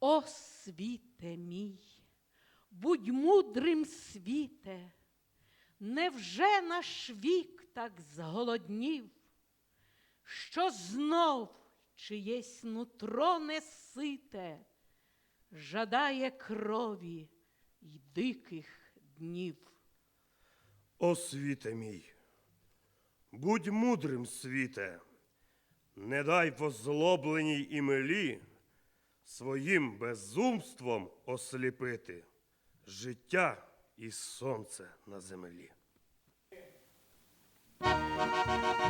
О, світе мій, будь мудрим світе, невже наш вік так зголоднів, що знов чиєсь нутро несите, жадає крові й диких днів. О світе мій, будь мудрим світе, не дай позлобленій і милі своїм безумством осліпити життя і сонце на землі. Земле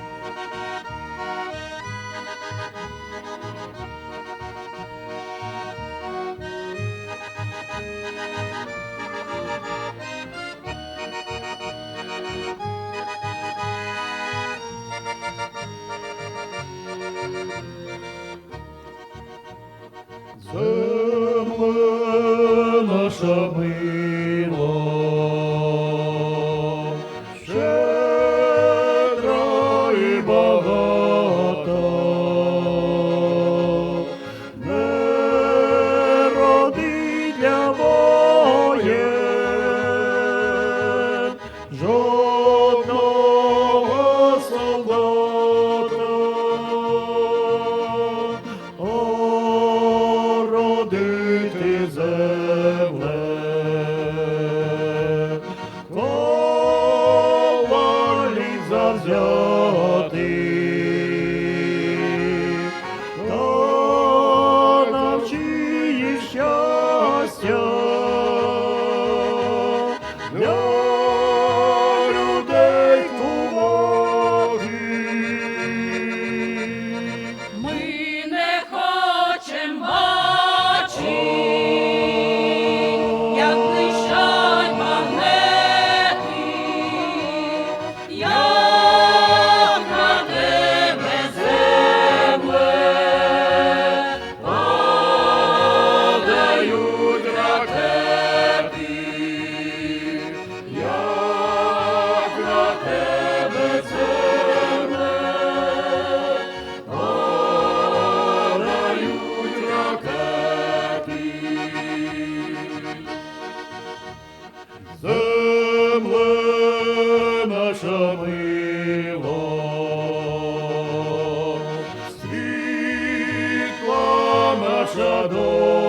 О, Наша мила, світла наша доле,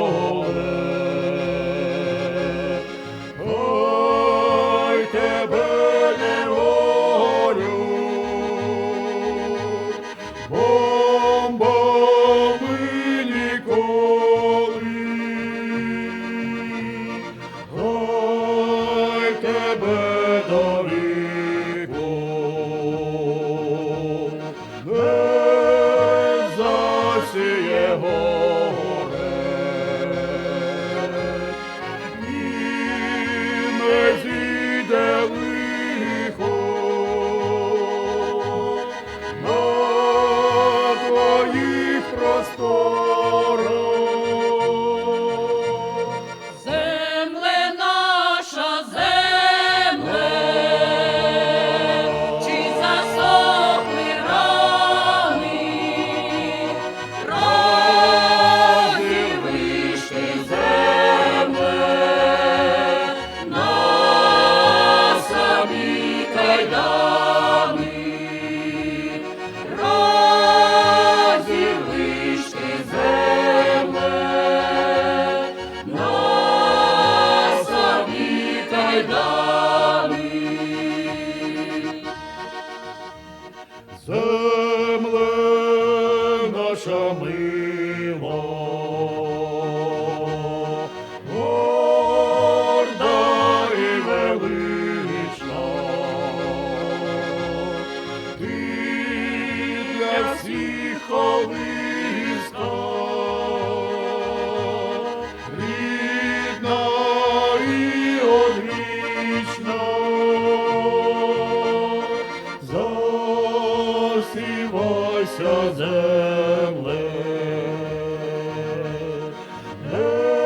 наша Засівайся земле, не